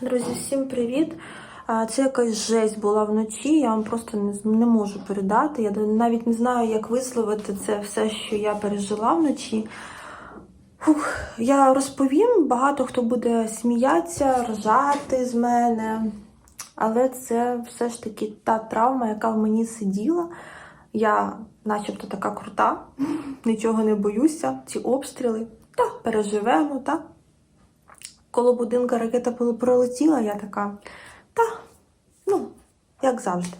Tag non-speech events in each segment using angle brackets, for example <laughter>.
Друзі, всім привіт! Це якась жесть була вночі. Я вам просто не, можу передати. Я навіть не знаю, як висловити це все, що я пережила вночі. Фух, я розповім, багато хто буде сміятися, ржати з мене. Але це все ж таки та травма, яка в мені сиділа. Я, начебто, така крута, <laughs> нічого не боюся. Ці обстріли. Та, переживемо, так? Коло будинка ракета пролетіла, я така, та, ну, як завжди.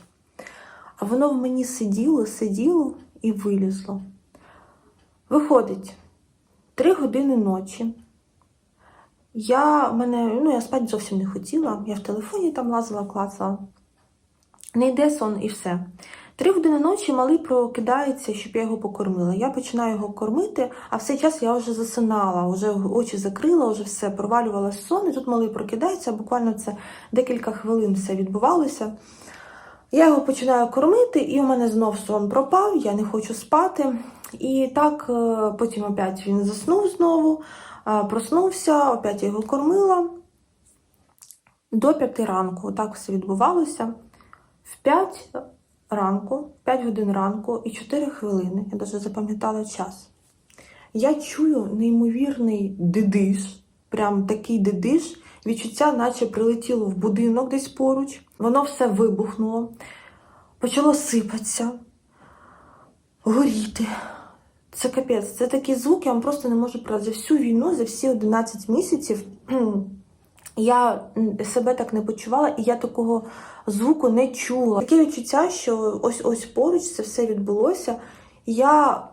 А воно в мені сиділо, сиділо і вилізло. Виходить, три години ночі. Я, мене, ну, я спати зовсім не хотіла. Я в телефоні там лазила, клацала. Не йде сон і все. Три години ночі малий прокидається, щоб я його покормила. Я починаю його кормити, а в цей час я вже засинала, вже очі закрила, вже все провалювалася в сон. І тут малий прокидається, буквально це декілька хвилин все відбувалося. Я його починаю кормити, і у мене знов сон пропав, я не хочу спати. І так е, потім опять він заснув знову, е, проснувся, опять його кормила. До п'яти ранку так все відбувалося. В 5 ранку, 5 годин ранку і 4 хвилини, я навіть запам'ятала час. Я чую неймовірний дидиш, прям такий дидиш, відчуття, наче прилетіло в будинок десь поруч. Воно все вибухнуло, почало сипатися, горіти. Це капець, це такий звук, я вам просто не можу передати. За всю війну, за всі 11 місяців я себе так не почувала, і я такого звуку не чула. Таке відчуття, що ось ось поруч це все відбулося. Я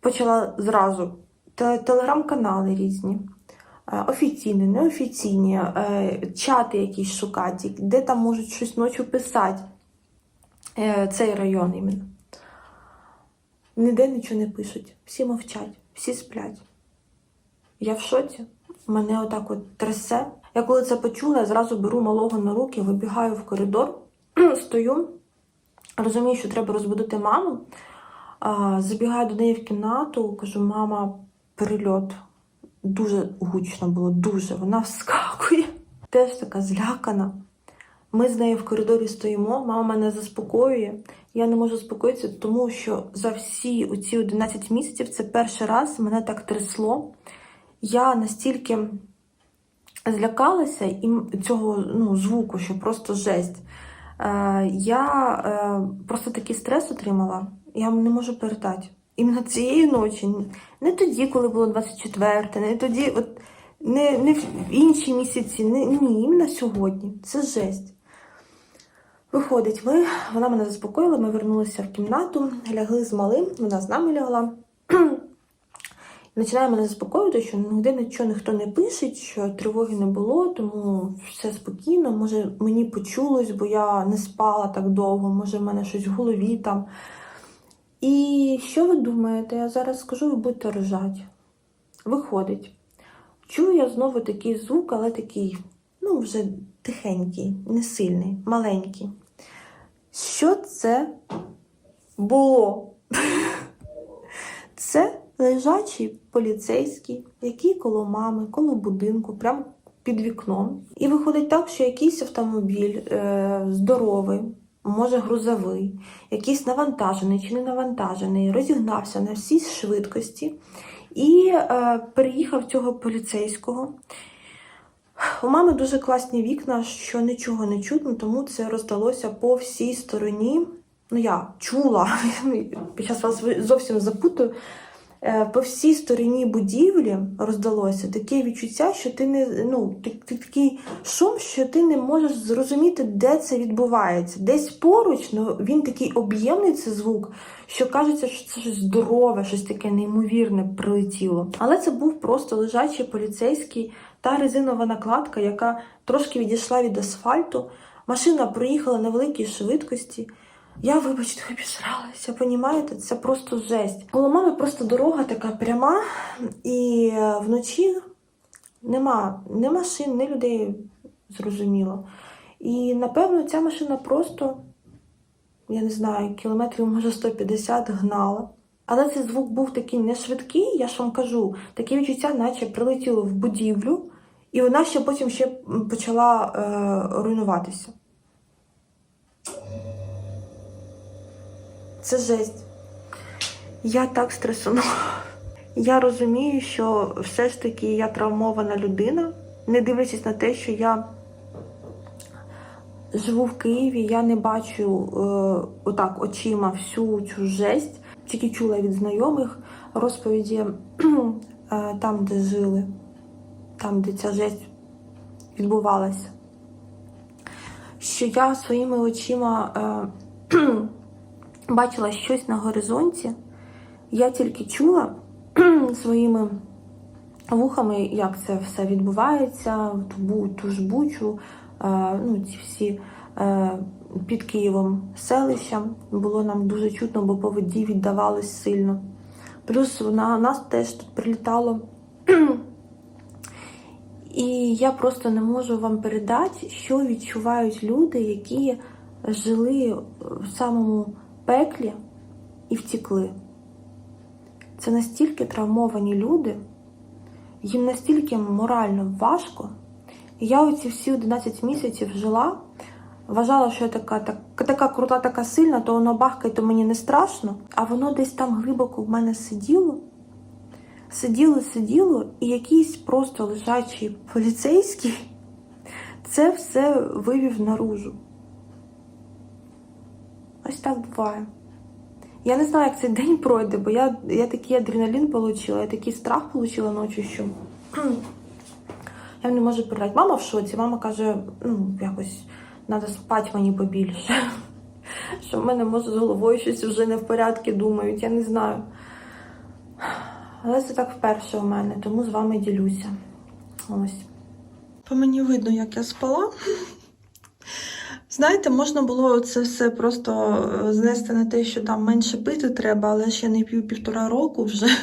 почала зразу телеграм-канали різні, е, офіційні, неофіційні, е, чати якісь шукати, де там можуть щось ночі писати. Е, Цей район іменно. Ніде нічого не пишуть, всі мовчать, всі сплять. Я в шоці. Мене отак от трясе. Я коли це почула, я зразу беру малого на руки, вибігаю в коридор, <clears throat> стою, розумію, що треба розбудити маму. Забігаю до неї в кімнату, кажу, мама, перельот. Дуже гучно було, дуже. Вона вскакує. Теж така злякана. Ми з нею в коридорі стоїмо, мама мене заспокоює. Я не можу заспокоїтися, тому що за всі оці 11 місяців це перший раз мене так трясло. Я настільки злякалася і цього ну, звуку, що просто жесть. Е, я е, просто такий стрес отримала, я не можу передати. Іменно цієї ночі, не тоді, коли було 24, не тоді, от, не, не в інші місяці, не, ні, іменно сьогодні. Це жесть. Виходить, ми, вона мене заспокоїла, ми вернулися в кімнату, лягли з малим, вона з нами лягла. <clears throat> Починає мене заспокоювати, що ніде нічого ніхто не пише, що тривоги не було, тому все спокійно. Може, мені почулось, бо я не спала так довго, може, в мене щось в голові там. І що ви думаєте? Я зараз скажу, ви будете ржати. Виходить. Чую я знову такий звук, але такий, ну, вже тихенький, не сильний, маленький. Що це було? Це лежачий поліцейський, який коло мами, коло будинку, прямо під вікном. І виходить так, що якийсь автомобіль е, здоровий, може грузовий, якийсь навантажений чи не навантажений, розігнався на всій швидкості і е, переїхав цього поліцейського. У мами дуже класні вікна, що нічого не чутно, тому це роздалося по всій стороні. Ну, я чула, <laughs> під час вас зовсім запутую. Е, По всій стороні будівлі роздалося таке відчуття, що ти не ну, такий шум, що ти не можеш зрозуміти, де це відбувається. Десь поруч, ну він такий об'ємний цей звук, що кажеться, що це щось здорове, щось таке неймовірне прилетіло. Але це був просто лежачий поліцейський та резинова накладка, яка трошки відійшла від асфальту. Машина проїхала на великій швидкості. Я, вибачте, обісралася, понімаєте? Це просто жесть. Коло мами просто дорога така пряма, і е, вночі нема ні машин, ні людей, зрозуміло. І напевно ця машина просто, я не знаю, кілометрів, може 150 гнала. Але цей звук був такий не швидкий, я ж вам кажу, таке відчуття, наче прилетіло в будівлю І вона ще потім ще почала е, руйнуватися. Це жесть. Я так стресунула. Я розумію, що все ж таки я травмована людина, не дивлячись на те, що я живу в Києві, я не бачу е, отак очима всю цю жесть, тільки чула від знайомих розповіді е, там, де жили, там, де ця жесть відбувалася. Що я своїми очима е, бачила щось на горизонті, я тільки чула <clears throat> своїми вухами, як це все відбувається, ту, ту ж бучу, е, ну, ці всі е, під Києвом селища. Було нам дуже чутно, бо по воді віддавалось сильно. Плюс на нас теж тут прилітало. І я просто не можу вам передати, що відчувають люди, які жили в самому пеклі і втікли. Це настільки травмовані люди, їм настільки морально важко. І я оці всі 11 місяців жила, вважала, що я така, така, така крута, така сильна, то воно бахкає, то мені не страшно. А воно десь там глибоко в мене сиділо, сиділо, сиділо, і якийсь просто лежачий поліцейський <laughs> це все вивів наружу. Так буває. Я не знаю, як цей день пройде, бо я, я такий адреналін отримала, я такий страх отримала ночі, що <clears throat> я не можу передати. Мама в шоці, мама каже, ну, якось треба спати мені побільше. <laughs> Що в мене може з головою щось вже не в порядку думають, я не знаю. Але це так вперше у мене, тому з вами ділюся. Ось. По мені видно, як я спала. Знаєте, можна було це все просто е, знести на те, що там менше пити треба, але я не п'ю півтора року вже. <laughs>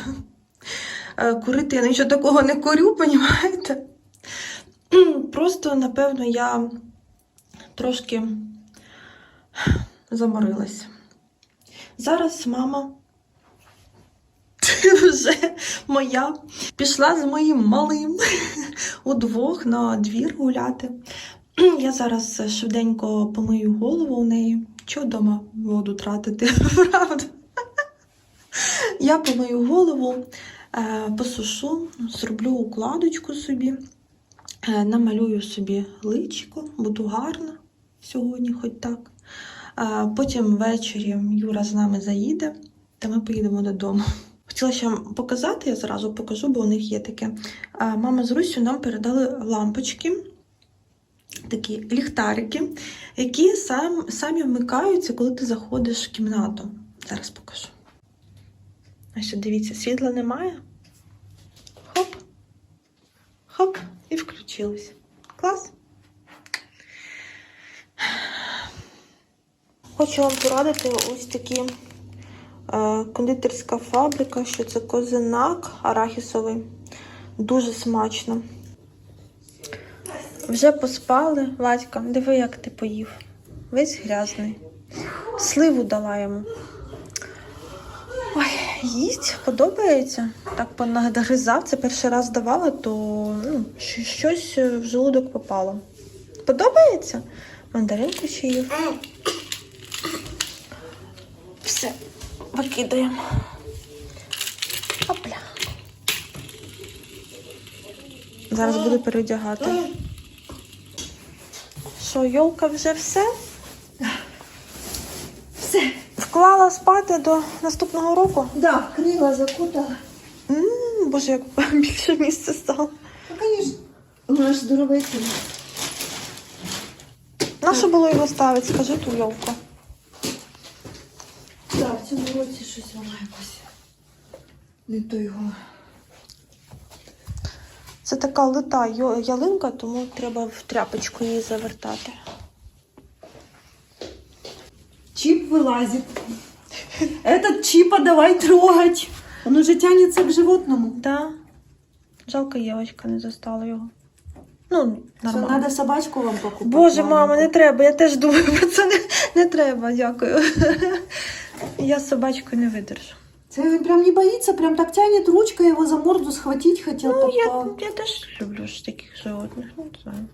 Е, Курити я нічого такого не курю, понімаєте? <clears throat> Просто, напевно, я трошки заморилась. Зараз мама <laughs> вже моя пішла з моїм малим <laughs> удвох на двір гуляти. <clears throat> Я зараз швиденько помию голову у неї. Чого вдома воду тратити? <laughs> Правда? Я помию голову, е, посушу, зроблю укладочку собі, е, намалюю собі личико, буду гарна сьогодні, хоч так. Е, Потім ввечері Юра з нами заїде, та ми поїдемо додому. Хотіла ще показати, я зразу покажу, бо у них є таке. Мама з Русю нам передали лампочки такі ліхтарики, які сам, самі вмикаються, коли ти заходиш в кімнату. Зараз покажу. Ось от дивіться, світла немає. Хоп. Хоп, і включилось. Клас. Хочу вам порадити ось такі е, кондитерська фабрика, що це козинак арахісовий. Дуже смачно. Вже поспали, Вадька, диви, як ти поїв. Весь грязний. Сливу дала йому. Ой, їсть, подобається. Так понагризав. Це перший раз давала, то ну, щось в желудок попало. Подобається? Мандаринку ще їв. Все, викидаємо. Опля. Зараз буду переодягати. Що, йолка вже все? Все. Вклала спати до наступного року. Да, крила закутала. м боже, як <laughs> більше місця стало. Ну, конечно. Вона ж здоровий син. На що було його ставити? Скажи ту йолку. Так, в цьому році щось вона якось. Не то його. Це така лита ялинка, тому треба в тряпочку її завертати. Чип вылазит. Этот чипа давай трогать. Он уже тянется к животному. Да. Жалко, Євочка не застала його. Ну, нормально. надо собачку вам покупать? Боже, мама, не треба. Я теж думаю про це не, не треба, дякую. <laughs> Я з собачкою не видержу. Це він прям не боится, прям так тянет ручкой, его за морду схватить хотел. Ну, я, я теж люблю ж таких животних, ну не знаю.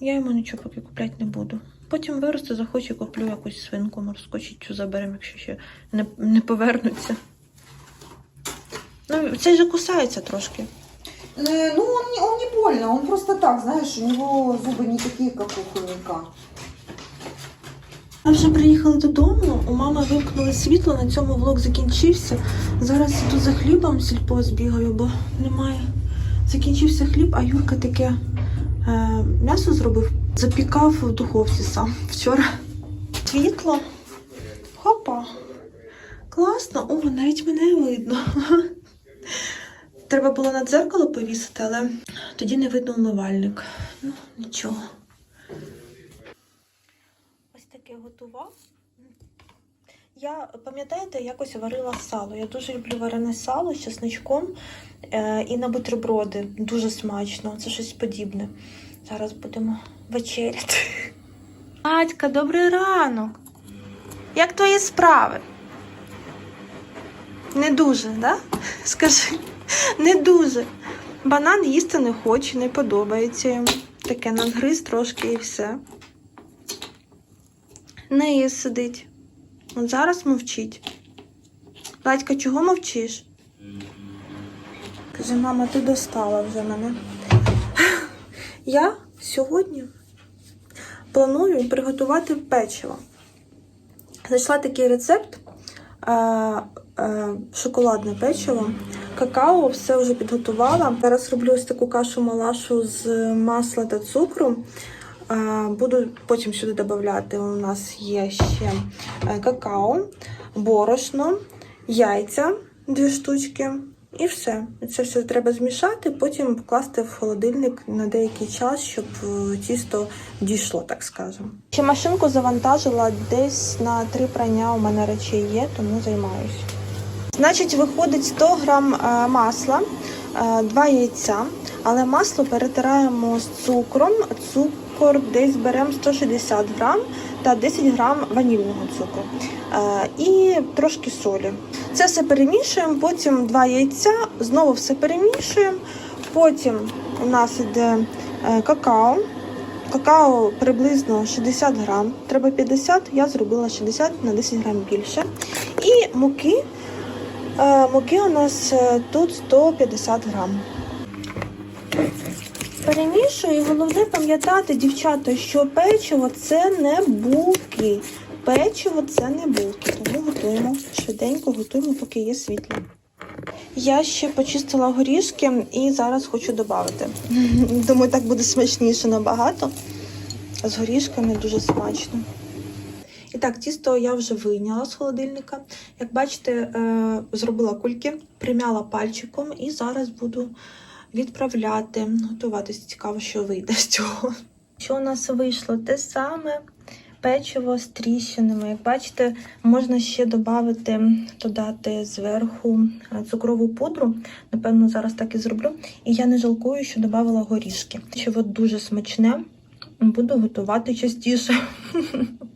Я йому нічого поки купляти не буду. Потім виросте, захоче, куплю якусь свинку морську чи цю заберемо, якщо ще не, не повернуться. Ну, цей же кусається трошки. Э, Ну, он не, он не больно, он просто так, знаешь, у него зубы не такие, как у хомяка. Ми вже приїхали додому, у мами вимкнули світло, на цьому влог закінчився. Зараз іду за хлібом сільпо збігаю, бо немає. Закінчився хліб, а Юрка таке е, м'ясо зробив, запікав в духовці сам вчора. Світло. Хопа. Класно. О, навіть мене видно. Треба було на дзеркало повісити, але тоді не видно умивальник. Ну, нічого. Ось готував. Я пам'ятаєте, якось варила сало. Я дуже люблю варене сало з чесничком е, і на бутерброди. Дуже смачно. Це щось подібне. Зараз будемо вечеряти. Батька, добрий ранок. Як твої справи? Не дуже, да? Скажи, не дуже. Банан їсти не хоче, не подобається йому. Таке надгриз трошки і все. Неї сидить. От зараз мовчить. Батька, чого мовчиш? Каже, мама, ти достала вже мене. Я сьогодні планую приготувати печиво. Знайшла такий рецепт шоколадне печиво. Какао все вже підготувала. Зараз роблю ось таку кашу малашу з масла та цукру. Буду потім сюди додати. У нас є ще е, какао, борошно, яйця дві штучки. І все. Це все треба змішати, потім покласти в холодильник на деякий час, щоб е, тісто дійшло, так скажемо. Ще машинку завантажила десь на три прання. У мене речей є, тому займаюся. Значить, виходить 100 грам е, масла, 2 яйця, але масло перетираємо з цукром. Цукор десь беремо 160 грам та 10 грам ванільного цукру Е, і трошки солі. Це все перемішуємо, потім 2 яйця, знову все перемішуємо. Потім у нас іде е, какао. Какао приблизно 60 грам, треба 50, я зробила 60 на 10 грам більше. І муки Е, Муки у нас тут 150 грам. Перемішую, і головне пам'ятати, дівчата, що печиво це не булки. Печиво це не булки, тому готуємо швиденько, готуємо, поки є світло. Я ще почистила горішки і зараз хочу додати. <laughs> Думаю, так буде смачніше набагато. З горішками дуже смачно. І так, тісто я вже вийняла з холодильника. Як бачите, е, зробила кульки, примяла пальчиком і зараз буду відправляти, готуватися. Цікаво, що вийде з цього. Що у нас вийшло? Те саме печиво з тріщинами. Як бачите, можна ще додати, додати зверху е, цукрову пудру. Напевно, зараз так і зроблю. І я не жалкую, що додавала горішки. Печиво дуже смачне. Буду готувати частіше. <laughs>